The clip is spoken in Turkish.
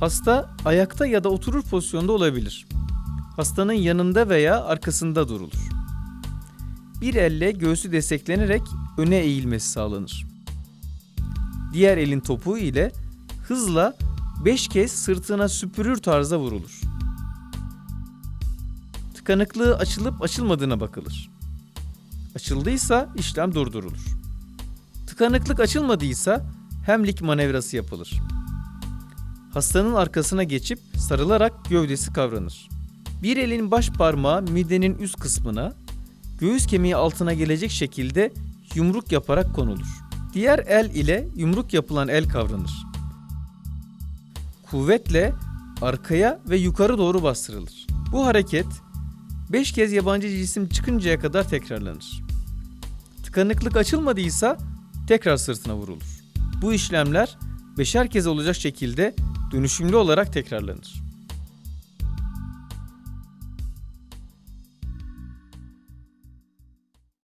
Hasta ayakta ya da oturur pozisyonda olabilir. Hastanın yanında veya arkasında durulur. Bir elle göğsü desteklenerek öne eğilmesi sağlanır. Diğer elin topuğu ile hızla 5 kez sırtına süpürür tarzda vurulur. Tıkanıklığı açılıp açılmadığına bakılır. Açıldıysa işlem durdurulur. Tıkanıklık açılmadıysa hemlik manevrası yapılır. Hastanın arkasına geçip sarılarak gövdesi kavranır. Bir elin baş parmağı midenin üst kısmına, göğüs kemiği altına gelecek şekilde yumruk yaparak konulur. Diğer el ile yumruk yapılan el kavranır. Kuvvetle arkaya ve yukarı doğru bastırılır. Bu hareket 5 kez yabancı cisim çıkıncaya kadar tekrarlanır. Tıkanıklık açılmadıysa tekrar sırtına vurulur. Bu işlemler beşer kez olacak şekilde dönüşümlü olarak tekrarlanır.